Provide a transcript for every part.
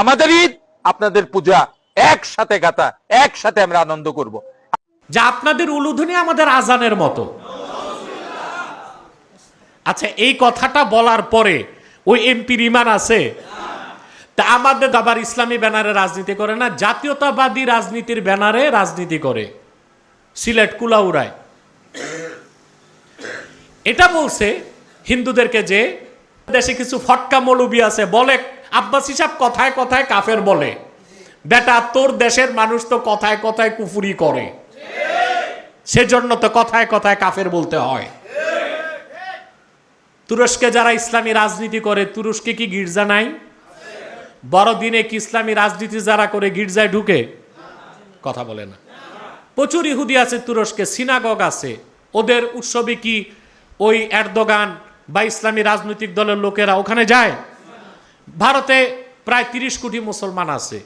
আমাদের ঈদ, আপনাদের পূজা একসাথে গাতা একসাথে আমরা আনন্দ করব। যা আপনাদের উলুধ্বনি আমাদের আজানের মতো। আচ্ছা এই কথাটা বলার পরে ওই এমপির ইমান আছে। তা আমাদের আবার ইসলামী ব্যানারে রাজনীতি করে না, জাতীয়তাবাদী রাজনীতির ব্যানারে রাজনীতি করে। সিলেট কুলাউড়ায়। এটা বলছে হিন্দুদেরকে যে, দেশে কিছু ফটকা মৌলবি আছে, বলে আব্বাস হিসাব কথায় কথায় কাফের বলে, বেটা, তোর দেশের মানুষ তো কথায় কথায় কুফুরি করে। সেজন্য তো কথায় কথায় কাফের বলতে হয়। তুরস্কে যারা ইসলামী রাজনীতি করে, তুরস্কে কি গির্জা নাই? বড়দিনে কি ইসলামী রাজনীতি যারা করে, গির্জায় ঢুকে? কথা বলে না। প্রচুর ইহুদি আছে তুরস্কে, সিনাগগ আছে। ওদের উৎসবে কি ওই এরদোগান বা ইসলামী রাজনৈতিক দলের লোকেরা ওখানে যায়? ভারতে প্রায় তিরিশ কোটি মুসলমান আছে।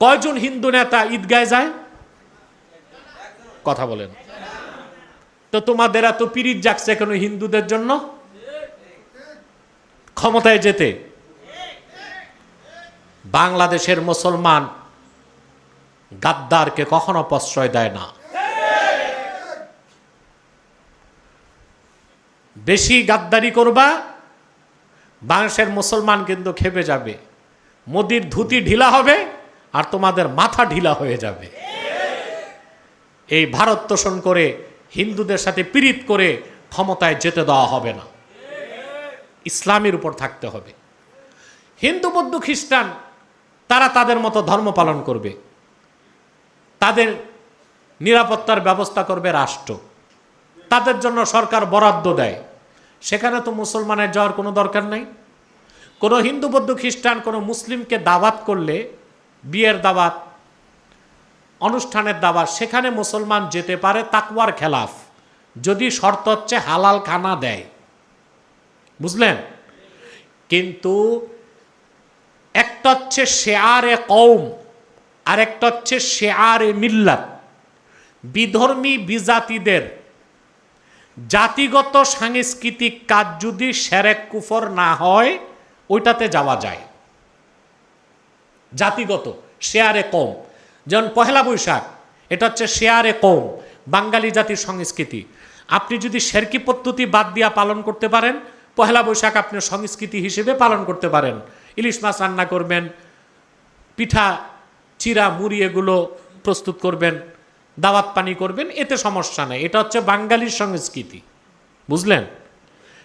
কয়জন হিন্দু নেতা ঈদগায় যায়? কথা বলেন। তো তোমাদের এত পিরিত যাচ্ছে কেন হিন্দুদের জন্য? ক্ষমতায় যেতে। বাংলাদেশের মুসলমান গাদ্দারকে কখনো প্রশ্রয় দেয় না। বেশি গাদ্দারি করবা বাংলাদেশের মুসলমান কিন্তু খেপে যাবে। মোদির ধুতি ঢিলা হবে আর তোমাদের মাথা ঢিলা হয়ে যাবে। এই ভারত তোষণ করে হিন্দুদের সাথে পীড়িত করে ক্ষমতায় যেতে দেওয়া হবে না। ইসলামের উপর থাকতে হবে। হিন্দু, বৌদ্ধ, খ্রিস্টান, তারা তাদের মতো ধর্ম পালন করবে। তাদের নিরাপত্তার ব্যবস্থা করবে রাষ্ট্র। তাদের জন্য সরকার বরাদ্দ দেয়। সেখানে তো মুসলমানের যাওয়ার কোনো দরকার নাই। কোনো হিন্দু, বৌদ্ধ, খ্রিস্টান, কোনো মুসলিমকে দাওয়াত করলে, বিয়ের দাওয়াত, অনুষ্ঠানের দাওয়াত, সেখানে মুসলমান যেতে পারে তাকওয়ার খেলাফ, যদি শর্ত হচ্ছে হালাল খানা দেয়। বুঝলেন? কিন্তু একটা হচ্ছে শেয়ারে কৌম আর একটা হচ্ছে এ মিল্লাত। বিধর্মী বিজাতিদের জাতিগত সাংস্কৃতিক কাজ যদি সেরেক কুফর না হয়, ওইটাতে যাওয়া যায়। জাতিগত, শেয়ারে কম। যেমন পহেলা বৈশাখ, এটা হচ্ছে শেয়ারে কম, বাঙালি জাতির সংস্কৃতি। আপনি যদি শেরকি পদ্ধতি বাদ দিয়া পালন করতে পারেন, পহেলা বৈশাখ আপনি সংস্কৃতি হিসেবে পালন করতে পারেন। ইলিশ মাছ রান্না করবেন, পিঠা, চিরা, মুড়ি এগুলো প্রস্তুত করবেন। দাওয়াত পানি করবেন, এতে সমস্যা নেই। এটা হচ্ছে বাঙালির সংস্কৃতি। বুঝলেন?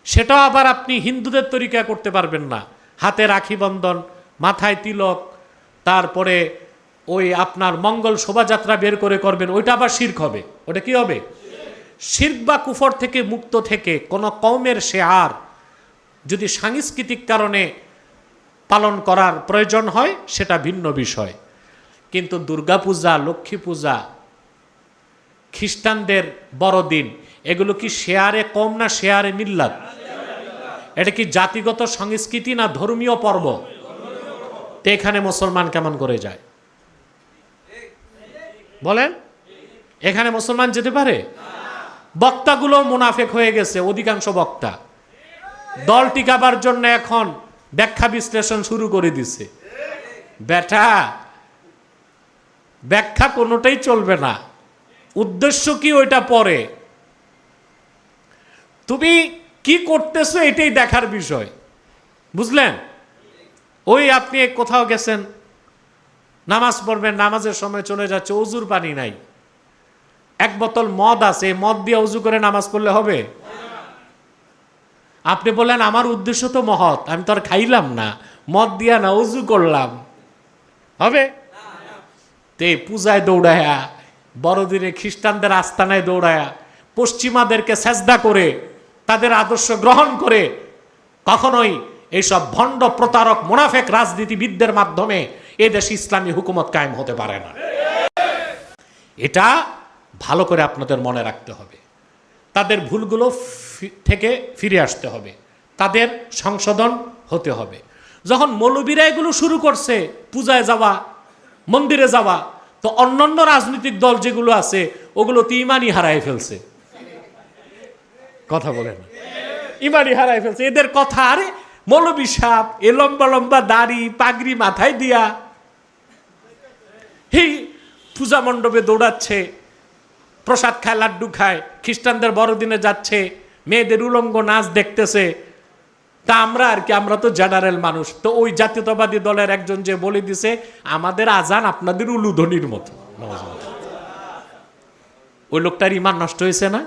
সেটা আবার আপনি হিন্দুদের তরিকা করতে পারবেন না। হাতে রাখি বন্ধন, মাথায় তিলক, তারপরে ওই আপনার মঙ্গল শোভাযাত্রা বের করে করবেন, ওইটা আবার শির্ক হবে। ওটা কি হবে? শির্ক বা কুফর থেকে মুক্ত থেকে কোনো কৌমের শেয়ার যদি সাংস্কৃতিক কারণে পালন করার প্রয়োজন হয়, সেটা ভিন্ন বিষয়। কিন্তু দুর্গাপূজা লক্ষ্মী পূজা খ্রিস্টানদের বড়দিন এগুলো কি শেয়ারে কম না শেয়ারে মিল্লাত? এটা কি জাতিগত সংস্কৃতি না ধর্মীয় পর্ব? তো এখানে মুসলমান কেমন করে যায়? বলেন, এখানে মুসলমান যেতে পারে? বক্তাগুলো মুনাফেক হয়ে গেছে, অধিকাংশ বক্তা। দল টিকাবার জন্য এখন ব্যাখ্যা বিশ্লেষণ শুরু করে দিছে। বেটা, ব্যাখ্যা কোনোটাই চলবে না। উদ্দেশ্য কি ওইটা পরে? তুমি কি করতেছো এটাই দেখার বিষয়। বুঝলেন? ওই আপনি কোথাও গেছেন, নামাজ পড়বেন, নামাজের সময় চলে যাচ্ছে, অজুর পানি নাই। এক বোতল মদ আছে মদ দিয়ে অজু করে নামাজ পড়লে হবে? আপনি বললেন, আমার উদ্দেশ্য তো মহৎ, আমি তো আর খাইলাম না, মদ দিয়া না, অজু করলাম। হবে? তে পূজায় দৌড়ায়া বড়দিনে খ্রিস্টানদের আস্তানায় দৌড়ায়া, পশ্চিমাদেরকে সেজদা করে, তাদের আদর্শ গ্রহণ করে, কখনোই এইসব ভণ্ড প্রতারক মুনাফেক রাজনীতিবিদদের মাধ্যমে এদেশে ইসলামী হুকুমত কায়েম হতে পারে না। এটা ভালো করে আপনাদের মনে রাখতে হবে। তাদের ভুলগুলো থেকে ফিরে আসতে হবে। তাদের সংশোধন হতে হবে। যখন মৌলবীরা এগুলো শুরু করছে, পূজায় যাওয়া, মন্দিরে যাওয়া তো অন্যান্য রাজনৈতিক দল যেগুলো আছে, ওগুলো তো ইমানই হারায় ফেলছে। কথা বলে না ইমানই হারায় ফেলছে। এদের কথা, আরে, মৌলবী সাপ, এ লম্বা লম্বা দাড়ি, পাগড়ি মাথায় দিয়া এই পূজা মণ্ডপে দৌড়াচ্ছে, প্রসাদ খায়, লাড্ডু খায়, খ্রিস্টানদের বড়দিনে যাচ্ছে, মেয়েদের উলঙ্গ নাচ দেখতেছে তা আমরা আর কি, আমরা তো জেনারেল মানুষ। তো ওই জাতীয়তাবাদী দলের একজন যে বলে দিছে, আমাদের আজান আপনাদের উলুধ্বনির মতো। ওই লোকটার ইমান নষ্ট হয়েছে না?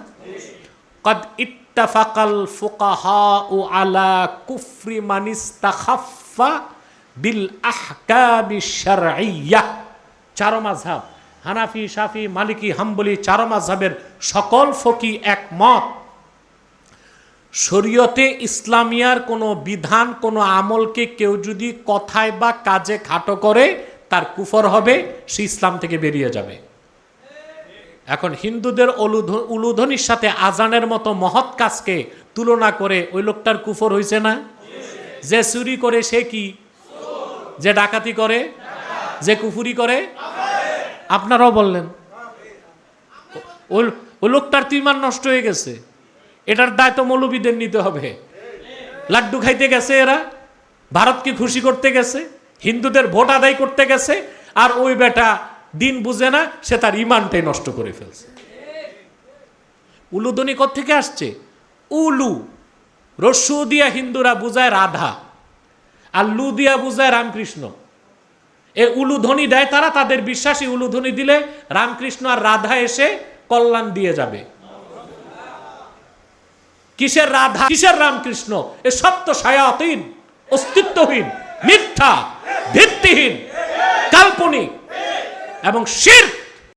কদ ইত্তাফাকাল ফুকাহা ও আলা কুফরি মানিস্তাখাফা বিল আহকামি শারঈয়্যাহ চার মাযহাব হানাফি, শাফি, মালিকি, হাম্বলি, চার মাযহাবের সকল ফকি একমত। শরীয়তে ইসলামিয়ার কোনো বিধান, কোনো আমলকে কেউ যদি কথায় বা কাজে খাটো করে, তার কুফর হবে, সে ইসলাম থেকে বেরিয়ে যাবে। এখন হিন্দুদের উলুধ্বনির সাথে আজানের মতো মহৎ কাজকে তুলনা করে ওই লোকটার কুফর হয়েছে না? যে চুরি করে সে কি? যে ডাকাতি করে? যে কুফুরি করে? আপনারাও বললেন। ওই ওই লোকটার তো ইমান নষ্ট হয়ে গেছে। এটার দায় তো মৌলবীদের নিতে হবে। লাড্ডু খাইতে গেছে এরা ভারতকে খুশি করতে গেছে, হিন্দুদের ভোট আদায় করতে গেছে, আর ওই বেটা দিন বুঝে না, সে তার ইমানটাই নষ্ট করে ফেলছে। উলুধ্বনি থেকে আসছে? উলু। রস্যু দিয়া হিন্দুরা বুঝায় রাধা, আর লু দিয়া বুঝায় রামকৃষ্ণ। এ উলুধ্বনি দেয় তারা, তাদের বিশ্বাসী উলুধ্বনি দিলে রামকৃষ্ণ আর রাধা এসে কল্যাণ দিয়ে যাবে। কিসের রাধা? কিসের রামকৃষ্ণ? এ তো সায়াতীন অস্তিত্বহীন মিথ্যা ভিত্তিহীন কাল্পনিক এবং শির।